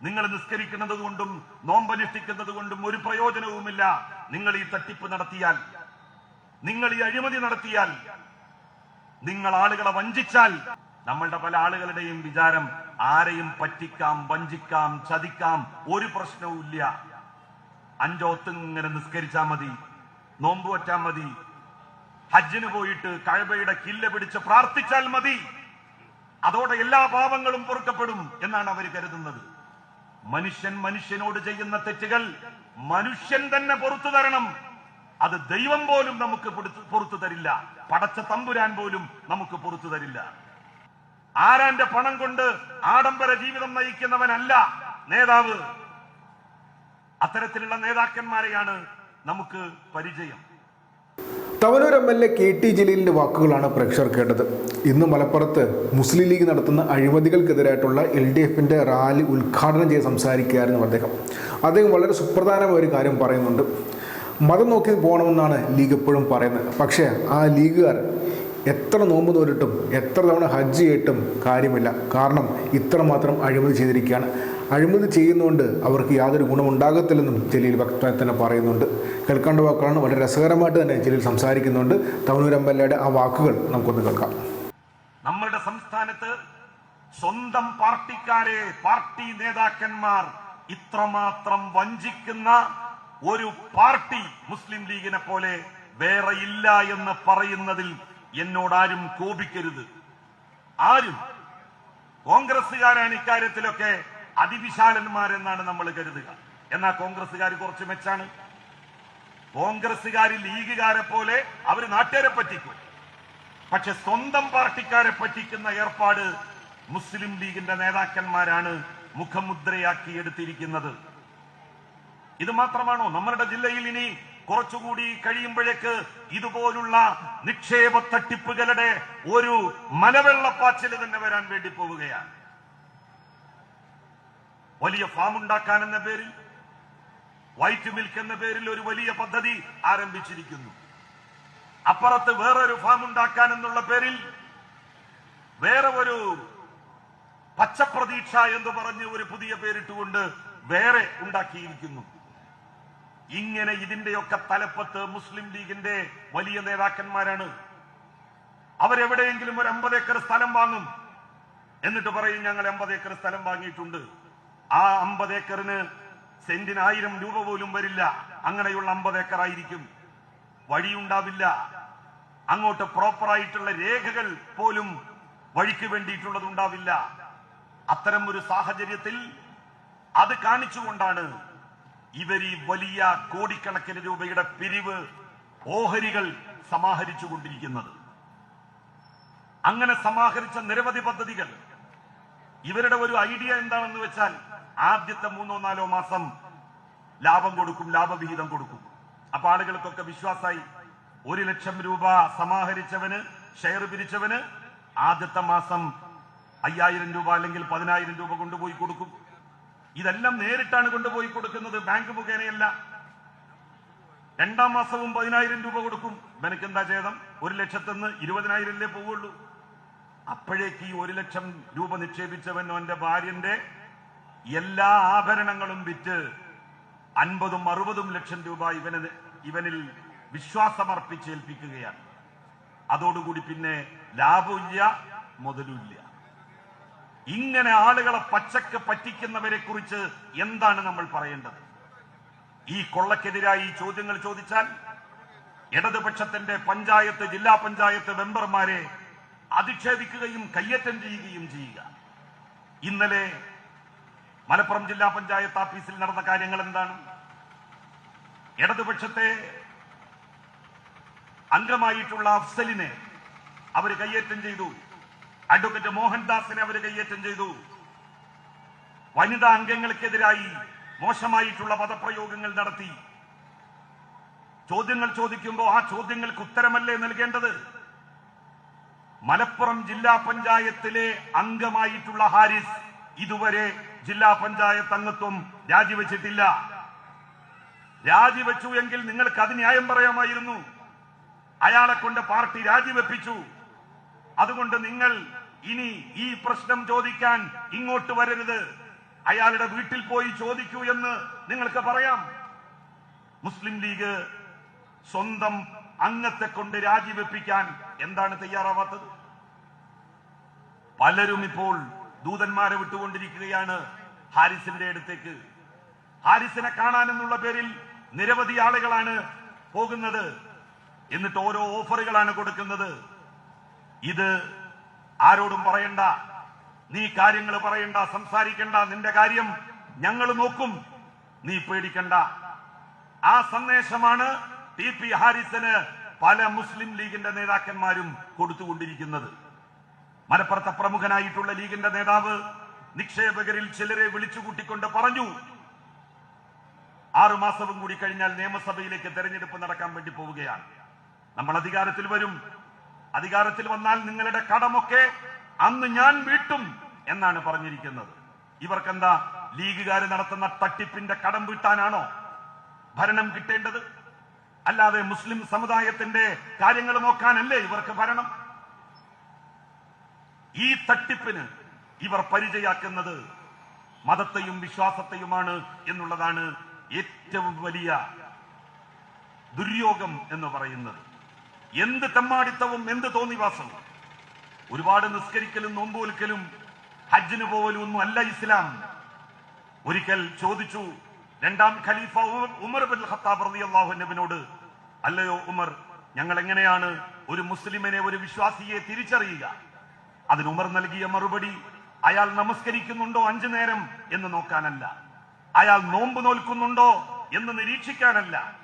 നിങ്ങൾ നിസ്കരിക്കുന്നത് കൊണ്ടും നോമ്പനുഷ്ഠിക്കുന്നത് കൊണ്ടും ഒരു പ്രയോജനവുമില്ല. നിങ്ങൾ ഈ തട്ടിപ്പ് നടത്തിയാൽ നിങ്ങൾ ഈ അഴിമതി നടത്തിയാൽ നിങ്ങൾ ആളുകളെ വഞ്ചിച്ചാൽ നമ്മളുടെ പല ആളുകളുടെയും വിചാരം ആരെയും പറ്റിക്കാം വഞ്ചിക്കാം ചതിക്കാം ഒരു പ്രശ്നവുമില്ല അഞ്ചോത്ത് ഇങ്ങനെ നിസ്കരിച്ചാൽ മതി നോമ്പ് വറ്റാൽ മതി ഹജ്ജിന് പോയിട്ട് കഴബയുടെ കില്ല പിടിച്ച് പ്രാർത്ഥിച്ചാൽ മതി. അതോടെ എല്ലാ പാപങ്ങളും പൊറുക്കപ്പെടും എന്നാണ് അവർ കരുതുന്നത്. മനുഷ്യൻ മനുഷ്യനോട് ചെയ്യുന്ന തെറ്റുകൾ മനുഷ്യൻ തന്നെ പുറത്തു തരണം. അത് ദൈവം പോലും നമുക്ക് പുറത്തു തരില്ല. പടച്ച തമ്പുരാൻ പോലും നമുക്ക് പുറത്തു തരില്ല. ആരാന്റെ പണം കൊണ്ട് ആഡംബര ജീവിതം നയിക്കുന്നവനല്ല നേതാവ്. അത്തരത്തിലുള്ള നേതാക്കന്മാരെയാണ് നമുക്ക് പരിചയം. Thavanur M L A K T ജലീലിന്റെ വാക്കുകളാണ് പ്രേക്ഷകർ കേട്ടത്. ഇന്ന് മലപ്പുറത്ത് മുസ്ലിം ലീഗ് നടത്തുന്ന അഴിമതികൾക്കെതിരായിട്ടുള്ള എൽ ഡി എഫിന്റെ റാലി ഉദ്ഘാടനം ചെയ്ത് സംസാരിക്കുകയായിരുന്നു അദ്ദേഹം. അദ്ദേഹം വളരെ സുപ്രധാനമായ ഒരു കാര്യം പറയുന്നുണ്ട്. മതം നോക്കി പോകണമെന്നാണ് ലീഗ് എപ്പോഴും പറയുന്നത്. പക്ഷേ ആ ലീഗുകാർ എത്ര നോമ്പ് തോരിട്ടും എത്ര തവണ ഹജ്ജ് ചെയ്തിട്ടും കാര്യമില്ല. കാരണം ഇത്രമാത്രം അഴിമതി ചെയ്തിരിക്കുകയാണ്. അഴിമതി ചെയ്യുന്നതുകൊണ്ട് അവർക്ക് യാതൊരു ഗുണമുണ്ടാകത്തില്ലെന്നും ജലീൽ തന്നെ പറയുന്നുണ്ട്. കേൾക്കേണ്ട വാക്കുകളാണ് വളരെ രസകരമായിട്ട് തന്നെ ജലീൽ സംസാരിക്കുന്നുണ്ട്. തവനൂർ എം എൽ ആ വാക്കുകൾ നമുക്കൊന്ന് കേൾക്കാം. നമ്മളുടെ സംസ്ഥാനത്ത് സ്വന്തം പാർട്ടിക്കാരെ പാർട്ടി നേതാക്കന്മാർ ഇത്രമാത്രം വഞ്ചിക്കുന്ന ഒരു പാർട്ടി മുസ്ലിം ലീഗിനെ പോലെ വേറെ ഇല്ല എന്ന് പറയുന്നതിൽ എന്നോടാരും കോപിക്കരുത്. ആരും കോൺഗ്രസ്സുകാരാണ് ഇക്കാര്യത്തിലൊക്കെ അതിവിശാലന്മാരെന്നാണ് നമ്മൾ കരുതുക. എന്നാൽ കോൺഗ്രസ്സുകാർ കുറച്ച് മെച്ചാണ്. കോൺഗ്രസ്സുകാർ ലീഗുകാരെ പോലെ അവർ നാട്ടുകാരെ പറ്റിക്കും. പക്ഷെ സ്വന്തം പാർട്ടിക്കാരെ പറ്റിക്കുന്ന ഏർപ്പാട് മുസ്ലിം ലീഗിന്റെ നേതാക്കന്മാരാണ് മുഖമുദ്രയാക്കി എടുത്തിരിക്കുന്നത്. ഇത് മാത്രമാണോ? നമ്മുടെ ജില്ലയിൽ ഇനി കുറച്ചുകൂടി കഴിയുമ്പോഴേക്ക് ഇതുപോലുള്ള നിക്ഷേപ തട്ടിപ്പുകളുടെ ഒരു മലവെള്ളപ്പാച്ചിൽ തന്നെ വരാൻ വേണ്ടി പോവുകയാണ്. വലിയ ഫാം ഉണ്ടാക്കാൻ എന്ന പേരിൽ വൈറ്റ് മിൽക്ക് എന്ന പേരിൽ ഒരു വലിയ പദ്ധതി ആരംഭിച്ചിരിക്കുന്നു. അപ്പുറത്ത് വേറൊരു ഫാം ഉണ്ടാക്കാൻ എന്നുള്ള പേരിൽ വേറെ ഒരു പച്ചപ്രതീക്ഷ എന്ന് പറഞ്ഞ് ഒരു പുതിയ പേരിട്ടുകൊണ്ട് വേറെ ഉണ്ടാക്കിയിരിക്കുന്നു. ഇങ്ങനെ ഇതിന്റെയൊക്കെ തലപ്പത്ത് മുസ്ലിം ലീഗിന്റെ വലിയ നേതാക്കന്മാരാണ്. അവരെവിടെയെങ്കിലും ഒരു അമ്പത് ഏക്കർ സ്ഥലം വാങ്ങും. എന്നിട്ട് പറയും ഞങ്ങൾ അമ്പത് ഏക്കർ സ്ഥലം വാങ്ങിയിട്ടുണ്ട്. ആ അമ്പത് ഏക്കറിന് സെന്റിന് ആയിരം രൂപ പോലും വരില്ല. അങ്ങനെയുള്ള അമ്പത് ഏക്കർ ആയിരിക്കും വഴിയുണ്ടാവില്ല. അങ്ങോട്ട് പ്രോപ്പറായിട്ടുള്ള രേഖകൾ പോലും വഴിക്ക് വേണ്ടിയിട്ടുള്ളത് ഉണ്ടാവില്ല അത്തരം ഒരു സാഹചര്യത്തിൽ അത് കാണിച്ചുകൊണ്ടാണ് ഇവർ ഈ വലിയ കോടിക്കണക്കിന് രൂപയുടെ പിരിവ് ഓഹരികൾ സമാഹരിച്ചു കൊണ്ടിരിക്കുന്നത് അങ്ങനെ സമാഹരിച്ച നിരവധി പദ്ധതികൾ. ഇവരുടെ ഒരു ഐഡിയ എന്താണെന്ന് വെച്ചാൽ ആദ്യത്തെ മൂന്നോ നാലോ മാസം ലാഭം കൊടുക്കും ലാഭവിഹിതം കൊടുക്കും. അപ്പൊ ആളുകൾക്കൊക്കെ വിശ്വാസമായി ഒരു ലക്ഷം രൂപ സമാഹരിച്ചവന് ഷെയർ പിരിച്ചവന് ആദ്യത്തെ മാസം അയ്യായിരം രൂപ അല്ലെങ്കിൽ പതിനായിരം രൂപ കൊണ്ടുപോയി കൊടുക്കും. ഇതെല്ലാം നേരിട്ടാണ് കൊണ്ടുപോയി കൊടുക്കുന്നത് ബാങ്ക് മുഖേനയല്ല. രണ്ടാം മാസവും പതിനായിരം രൂപ കൊടുക്കും. ഇവനക്ക് എന്താ ചെയ്തം ഒരു ലക്ഷത്തിന്ന് ഇരുപതിനായിരല്ലേ പോവുള്ളൂ. അപ്പോഴേക്ക് ഈ ഒരു ലക്ഷം രൂപ നിക്ഷേപിച്ചവൻ അവന്റെ ഭാര്യന്റെ എല്ലാ ആഭരണങ്ങളും വിറ്റ് അൻപതും അറുപതും ലക്ഷം രൂപ ഇവന് ഇവനിൽ വിശ്വാസമർപ്പിച്ചേൽപ്പിക്കുകയാണ്. അതോടുകൂടി പിന്നെ ലാഭമില്ല മുതലുമില്ല ഇങ്ങനെ ആളുകളെ പച്ചക്ക് പറ്റിക്കുന്നവരെ കുറിച്ച് എന്താണ് നമ്മൾ പറയേണ്ടത്? ഈ കൊള്ളക്കെതിരായി ചോദ്യങ്ങൾ ചോദിച്ചാൽ ഇടതുപക്ഷത്തിന്റെ പഞ്ചായത്ത് ജില്ലാ പഞ്ചായത്ത് മെമ്പർമാരെ അധിക്ഷേപിക്കുകയും കയ്യേറ്റം ചെയ്യുകയും ചെയ്യുക. ഇന്നലെ മലപ്പുറം ജില്ലാ പഞ്ചായത്ത് ഓഫീസിൽ നടന്ന കാര്യങ്ങൾ എന്താണ്? ഇടതുപക്ഷത്തെ അംഗമായിട്ടുള്ള അഫ്സലിനെ അവർ കയ്യേറ്റം ചെയ്തു. അഡ്വക്കേറ്റ് മോഹൻദാസിനെ അവർ കയ്യേറ്റം ചെയ്തു. വനിതാ അംഗങ്ങൾക്കെതിരായി മോശമായിട്ടുള്ള പദപ്രയോഗങ്ങൾ നടത്തി. ചോദ്യങ്ങൾ ചോദിക്കുമ്പോൾ ആ ചോദ്യങ്ങൾക്ക് ഉത്തരമല്ലേ നൽകേണ്ടത്? മലപ്പുറം ജില്ലാ പഞ്ചായത്തിലെ അംഗമായിട്ടുള്ള ഹാരിസ് ഇതുവരെ ജില്ലാ പഞ്ചായത്ത് അംഗത്വം രാജിവെച്ചിട്ടില്ല. രാജിവെച്ചു എങ്കിൽ നിങ്ങൾക്ക് അത് ന്യായം പറയാമായിരുന്നു. അയാളെ കൊണ്ട് പാർട്ടി രാജിവെപ്പിച്ചു. അതുകൊണ്ട് നിങ്ങൾ ഇനി ഈ പ്രശ്നം ചോദിക്കാൻ ഇങ്ങോട്ട് വരരുത്. അയാളുടെ വീട്ടിൽ പോയി ചോദിക്കൂ എന്ന് നിങ്ങൾക്ക് പറയാം. മുസ്ലിം ലീഗ് സ്വന്തം അംഗത്തെ കൊണ്ട് രാജിവെപ്പിക്കാൻ എന്താണ് തയ്യാറാവാത്തത്? പലരും ഇപ്പോൾ ദൂതന്മാരെ വിട്ടുകൊണ്ടിരിക്കുകയാണ് ഹാരിസിന്റെ അടുത്തേക്ക്. ഹാരിസിനെ കാണാനെന്നുള്ള പേരിൽ നിരവധി ആളുകളാണ് പോകുന്നത്. എന്നിട്ട് ഓരോ ഓഫറുകളാണ് കൊടുക്കുന്നത്. ഇത് ആരോടും പറയണ്ട. നീ കാര്യങ്ങൾ പറയണ്ട സംസാരിക്കണ്ട. നിന്റെ കാര്യം ഞങ്ങൾ നോക്കും. നീ പേടിക്കണ്ട. ആ സന്ദേശമാണ് ടി പി ഹാരിസിന് പല മുസ്ലിം ലീഗിന്റെ നേതാക്കന്മാരും കൊടുത്തുകൊണ്ടിരിക്കുന്നത്. മലപ്പുറത്തെ പ്രമുഖനായിട്ടുള്ള ലീഗിന്റെ നേതാവ് നിക്ഷേപകരിൽ ചിലരെ വിളിച്ചുകൂട്ടിക്കൊണ്ട് പറഞ്ഞു. ആറു മാസവും കൂടി കഴിഞ്ഞാൽ നിയമസഭയിലേക്ക് തെരഞ്ഞെടുപ്പ് നടക്കാൻ വേണ്ടി പോവുകയാണ്. നമ്മൾ അധികാരത്തിൽ വരും. അധികാരത്തിൽ വന്നാൽ നിങ്ങളുടെ കടമൊക്കെ അന്ന് ഞാൻ വീട്ടും എന്നാണ് പറഞ്ഞിരിക്കുന്നത്. ഇവർക്കെന്താ ലീഗുകാർ നടത്തുന്ന തട്ടിപ്പിന്റെ കടം വീട്ടാനാണോ ഭരണം കിട്ടേണ്ടത്? അല്ലാതെ മുസ്ലിം സമുദായത്തിന്റെ കാര്യങ്ങൾ നോക്കാനല്ലേ ഇവർക്ക് ഭരണം? ഈ തട്ടിപ്പിന് ഇവർ പരിചയാക്കുന്നത് മതത്തെയും വിശ്വാസത്തെയുമാണ് എന്നുള്ളതാണ് ഏറ്റവും വലിയ ദുര്യോഗം എന്ന് പറയുന്നത്. എന്ത് തെമ്മാടിത്തവും എന്ത് തോന്നിവാസവും ഒരുപാട് നിസ്കരിക്കലും നോമ്പുവൽക്കലും ഹജ്ജിന് പോവലും ഒന്നും അല്ല ഇസ്ലാം. ഒരിക്കൽ ചോദിച്ചു രണ്ടാം ഖലീഫ ഉമർ- ബിൻ ഖത്താബ് റളിയല്ലാഹു അല്ലയോ ഉമർ ഞങ്ങൾ എങ്ങനെയാണ് ഒരു മുസ്ലിമിനെ ഒരു വിശ്വാസിയെ തിരിച്ചറിയുക? അതിന് ഉമർ നൽകിയ മറുപടി അയാൾ നമസ്കരിക്കുന്നുണ്ടോ അഞ്ചു നേരം എന്ന് നോക്കാനല്ല. അയാൾ നോമ്പ് നോൽക്കുന്നുണ്ടോ എന്ന് നിരീക്ഷിക്കാനല്ല.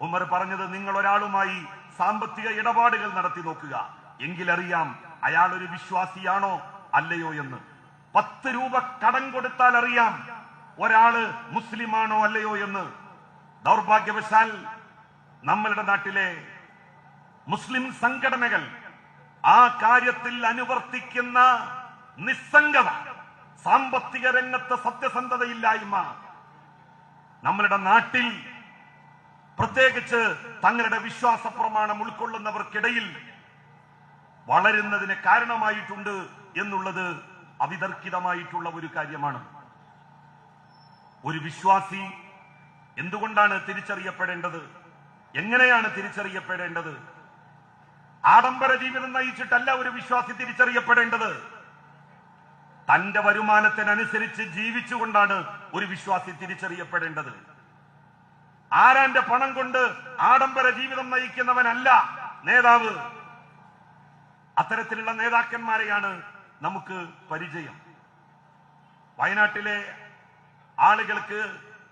ഉമർ പറഞ്ഞത് നിങ്ങൾ ഒരാളുമായി സാമ്പത്തിക ഇടപാടുകൾ നടത്തി നോക്കുക. എങ്കിലറിയാം അയാൾ ഒരു വിശ്വാസിയാണോ അല്ലയോ എന്ന്. പത്ത് രൂപ കടം കൊടുത്താൽ അറിയാം ഒരാൾ മുസ്ലിമാണോ അല്ലയോ എന്ന്. ദൗർഭാഗ്യവശാൽ നമ്മളുടെ നാട്ടിലെ മുസ്ലിം സംഘടനകൾ ആ കാര്യത്തിൽ അനുവർത്തിക്കുന്ന നിസ്സംഗത സാമ്പത്തിക രംഗത്ത് സത്യസന്ധതയില്ലായ്മ നമ്മളുടെ നാട്ടിൽ പ്രത്യേകിച്ച് തങ്ങളുടെ വിശ്വാസ പ്രമാണം ഉൾക്കൊള്ളുന്നവർക്കിടയിൽ വളരുന്നതിന് കാരണമായിട്ടുണ്ട് എന്നുള്ളത് അവിതർക്കിതമായിട്ടുള്ള ഒരു കാര്യമാണ്. ഒരു വിശ്വാസി എന്തുകൊണ്ടാണ് തിരിച്ചറിയപ്പെടേണ്ടത്? എങ്ങനെയാണ് തിരിച്ചറിയപ്പെടേണ്ടത്? ആഡംബര ജീവിതം നയിച്ചിട്ടല്ല ഒരു വിശ്വാസി തിരിച്ചറിയപ്പെടേണ്ടത്. തന്റെ വരുമാനത്തിനനുസരിച്ച് ജീവിച്ചുകൊണ്ടാണ് ഒരു വിശ്വാസി തിരിച്ചറിയപ്പെടേണ്ടത്. ആരാന്റെ പണം കൊണ്ട് ആഡംബര ജീവിതം നയിക്കുന്നവനല്ല നേതാവ്? അത്തരത്തിലുള്ള നേതാക്കന്മാരെയാണ് നമുക്ക് പരിചയം. വയനാട്ടിലെ ആളുകൾക്ക്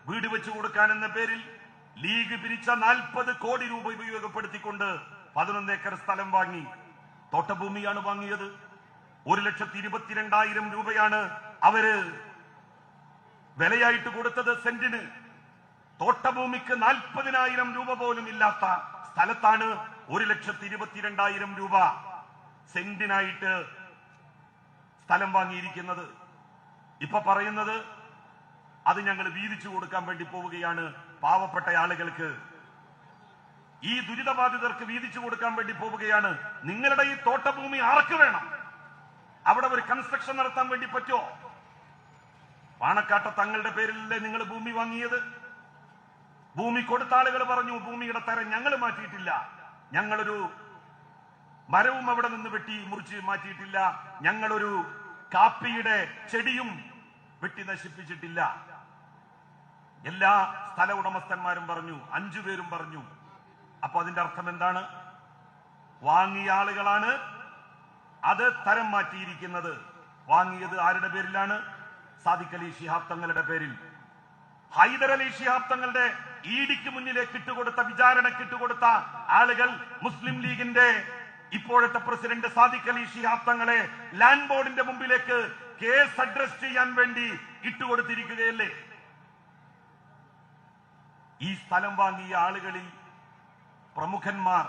വീട് വെച്ചു കൊടുക്കാൻ എന്ന പേരിൽ ലീഗ് പിരിച്ച നാൽപ്പത് കോടി രൂപ ഉപയോഗപ്പെടുത്തിക്കൊണ്ട് പതിനൊന്ന് ഏക്കർ സ്ഥലം വാങ്ങി. തോട്ടഭൂമിയാണ് വാങ്ങിയത്. ഒരു ലക്ഷത്തി ഇരുപത്തിരണ്ടായിരം രൂപയാണ് അവർ വിലയായിട്ട് കൊടുത്തത് സെന്റിന്. തോട്ടഭൂമിക്ക് നാൽപ്പതിനായിരം രൂപ പോലും ഇല്ലാത്ത സ്ഥലത്താണ് ഒരു ലക്ഷത്തി ഇരുപത്തിരണ്ടായിരം രൂപ സെന്റിനായിട്ട് സ്ഥലം വാങ്ങിയിരിക്കുന്നത്. ഇപ്പൊ പറയുന്നത് അത് ഞങ്ങൾ വീതിച്ചു കൊടുക്കാൻ വേണ്ടി പോവുകയാണ് പാവപ്പെട്ട ആളുകൾക്ക് ഈ ദുരിതബാധിതർക്ക് വീതിച്ചു കൊടുക്കാൻ വേണ്ടി പോവുകയാണ്. നിങ്ങളുടെ ഈ തോട്ടഭൂമി ആർക്ക് വേണം? അവിടെ ഒരു കൺസ്ട്രക്ഷൻ നടത്താൻ വേണ്ടി പറ്റുമോ? പാണക്കാട്ട തങ്ങളുടെ പേരിലല്ലേ നിങ്ങൾ ഭൂമി വാങ്ങിയത്? ഭൂമി കൊടുത്ത ആളുകൾ പറഞ്ഞു ഭൂമിയുടെ തരം ഞങ്ങൾ മാറ്റിയിട്ടില്ല. ഞങ്ങളൊരു മരവും അവിടെ നിന്ന് വെട്ടി മുറിച്ച് മാറ്റിയിട്ടില്ല. ഞങ്ങളൊരു കാപ്പിയുടെ ചെടിയും വെട്ടി നശിപ്പിച്ചിട്ടില്ല. എല്ലാ സ്ഥല ഉടമസ്ഥന്മാരും പറഞ്ഞു അഞ്ചു പേരും പറഞ്ഞു അപ്പൊ അതിന്റെ അർത്ഥം എന്താണ്? വാങ്ങിയ ആളുകളാണ് അത് തരം മാറ്റിയിരിക്കുന്നത്. വാങ്ങിയത് ആരുടെ പേരിലാണ്? സാദിഖ് അലി ശിഹാബ് തങ്ങളുടെ പേരിൽ. ഹൈദർ അലി ശിഹാബ് തങ്ങളുടെ ഈഡിക്ക് മുന്നിലേക്ക് ഇട്ടുകൊടുത്ത വിചാരണയ്ക്ക് ഇട്ടുകൊടുത്ത ആളുകൾ മുസ്ലിം ലീഗിന്റെ ഇപ്പോഴത്തെ പ്രസിഡന്റ് സാദിഖ് അലി ശിഹാബ് തങ്ങളെ ലാൻഡ് ബോർഡിന്റെ മുമ്പിലേക്ക് കേസ് അഡ്രസ് ചെയ്യാൻ വേണ്ടി ഇട്ടുകൊടുത്തിരിക്കുകയല്ലേ? ഈ സ്ഥലം വാങ്ങിയ ആളുകളിൽ പ്രമുഖന്മാർ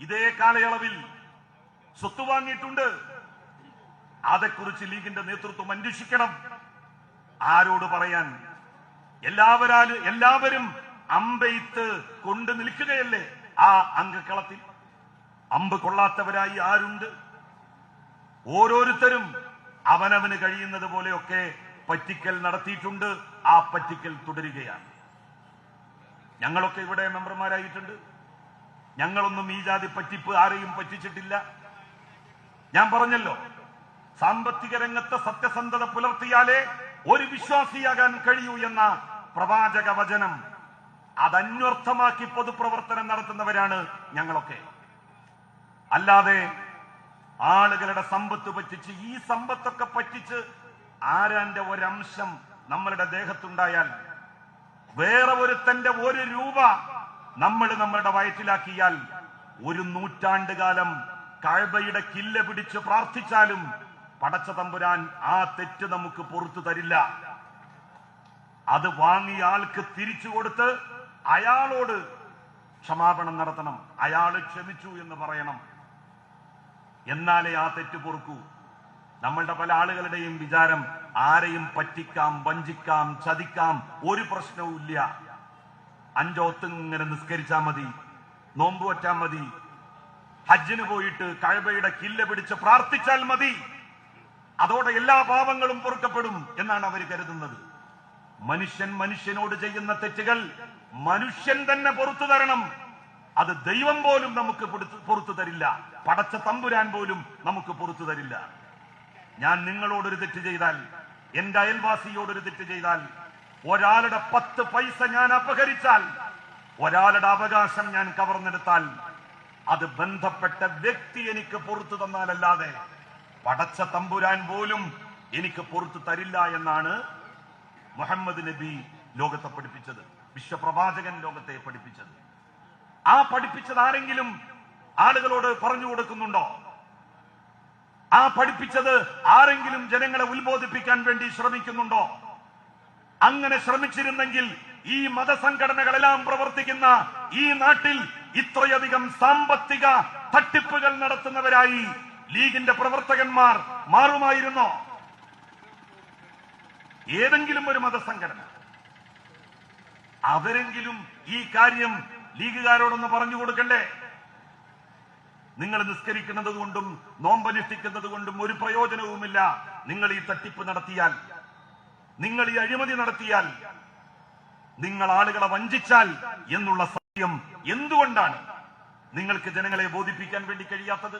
ഇതേ കാലയളവിൽ സ്വത്ത് വാങ്ങിയിട്ടുണ്ട്. അതേക്കുറിച്ച് ലീഗിന്റെ നേതൃത്വം അന്വേഷിക്കണം. ആരോട് പറയാൻ? എല്ലാവരാലും എല്ലാവരും അമ്പെയ്ത്ത് കൊണ്ട് നിൽക്കുകയല്ലേ ആ അംഗക്കളത്തിൽ? അമ്പ് കൊള്ളാത്തവരായി ആരുണ്ട്? ഓരോരുത്തരും അവനവന് കഴിയുന്നത് പോലെയൊക്കെ പറ്റിക്കൽ നടത്തിയിട്ടുണ്ട്. ആ പറ്റിക്കൽ തുടരുകയാണ്. ഞങ്ങളൊക്കെ ഇവിടെ മെമ്പർമാരായിട്ടുണ്ട്. ഞങ്ങളൊന്നും ഈ ജാതി പറ്റിപ്പ് ആരെയും പറ്റിച്ചിട്ടില്ല. ഞാൻ പറഞ്ഞല്ലോ സാമ്പത്തിക രംഗത്തെ സത്യസന്ധത പുലർത്തിയാലേ ഒരു വിശ്വാസിയാകാൻ കഴിയൂ എന്ന പ്രവാചക വചനം അതന്വർത്ഥമാക്കി പൊതുപ്രവർത്തനം നടത്തുന്നവരാണ് ഞങ്ങളൊക്കെ. അല്ലാതെ ആളുകളുടെ സമ്പത്ത് പറ്റിച്ച് ഈ സമ്പത്തൊക്കെ പറ്റിച്ച് ആരാന്റെ ഒരംശം നമ്മളുടെ ദേഹത്തുണ്ടായാൽ വേറെ ഒരുത്തന്റെ ഒരു രൂപ നമ്മൾ നമ്മളുടെ വയറ്റിലാക്കിയാൽ ഒരു നൂറ്റാണ്ട് കാലം കഴബയുടെ കില്ല പിടിച്ച് പ്രാർത്ഥിച്ചാലും പടച്ച തമ്പുരാൻ ആ തെറ്റ് നമുക്ക് പുറത്തു തരില്ല. അത് വാങ്ങിയ ആൾക്ക് തിരിച്ചു കൊടുത്ത് അയാളോട് ക്ഷമാപണം നടത്തണം. അയാൾ ക്ഷമിച്ചു എന്ന് പറയണം. എന്നാലേ ആ തെറ്റ് പൊറുക്കൂ. നമ്മളുടെ പല ആളുകളുടെയും വിചാരം ആരെയും പറ്റിക്കാം വഞ്ചിക്കാം ചതിക്കാം ഒരു പ്രശ്നവും ഇല്ല അഞ്ചോത്ത് ഇങ്ങനെ നിസ്കരിച്ചാൽ മതി നോമ്പ് വറ്റാൽ മതി ഹജ്ജിന് പോയിട്ട് കഴബയുടെ കില്ല പിടിച്ച് പ്രാർത്ഥിച്ചാൽ മതി. അതോടെ എല്ലാ പാപങ്ങളും പൊറുക്കപ്പെടും എന്നാണ് അവർ കരുതുന്നത്. മനുഷ്യൻ മനുഷ്യനോട് ചെയ്യുന്ന തെറ്റുകൾ മനുഷ്യൻ തന്നെ പൊറത്തു തരണം. അത് ദൈവം പോലും നമുക്ക് പൊറത്തു തരില്ല. പടച്ച തമ്പുരാൻ പോലും നമുക്ക് പൊറത്തു തരില്ല. ഞാൻ നിങ്ങളോടൊരു തെറ്റ് ചെയ്താൽ എന്റെ അയൽവാസിയോടൊരു തെറ്റ് ചെയ്താൽ ഒരാളുടെ പത്ത് പൈസ ഞാൻ അപഹരിച്ചാൽ ഒരാളുടെ അവകാശം ഞാൻ കവർന്നെടുത്താൽ അത് ബന്ധപ്പെട്ട വ്യക്തി എനിക്ക് പുറത്തു തന്നാലല്ലാതെ പടച്ച തമ്പുരാൻ പോലും എനിക്ക് പുറത്തു തരില്ല എന്നാണ് മുഹമ്മദ് നബി ലോകത്തെ പഠിപ്പിച്ചത് വിശ്വപ്രവാചകൻ ലോകത്തെ പഠിപ്പിച്ചത്. ആ പഠിപ്പിച്ചത് ആരെങ്കിലും ആളുകളോട് പറഞ്ഞു കൊടുക്കുന്നുണ്ടോ? ആ പഠിപ്പിച്ചത് ആരെങ്കിലും ജനങ്ങളെ ഉത്ബോധിപ്പിക്കാൻ വേണ്ടി ശ്രമിക്കുന്നുണ്ടോ? അങ്ങനെ ശ്രമിച്ചിരുന്നെങ്കിൽ ഈ മതസംഘടനകളെല്ലാം പ്രവർത്തിക്കുന്ന ഈ നാട്ടിൽ ഇത്രയധികം സാമ്പത്തിക തട്ടിപ്പുകൾ നടത്തുന്നവരായി ലീഗിന്റെ പ്രവർത്തകന്മാർ മാറുമായിരുന്നോ? ഏതെങ്കിലും ഒരു മതസംഘടന. അവരെങ്കിലും ഈ കാര്യം ലീഗുകാരോടൊന്ന് പറഞ്ഞു കൊടുക്കണ്ടേ? നിങ്ങൾ നിസ്കരിക്കുന്നത് കൊണ്ടും നോമ്പനുഷ്ഠിക്കുന്നത് കൊണ്ടും ഒരു പ്രയോജനവുമില്ല. നിങ്ങൾ ഈ തട്ടിപ്പ് നടത്തിയാൽ നിങ്ങൾ ഈ അഴിമതി നടത്തിയാൽ നിങ്ങൾ ആളുകളെ വഞ്ചിച്ചാൽ എന്നുള്ള സത്യം എന്തുകൊണ്ടാണ്? നിങ്ങൾക്ക് ജനങ്ങളെ ബോധിപ്പിക്കാൻ വേണ്ടി കഴിയാത്തത്?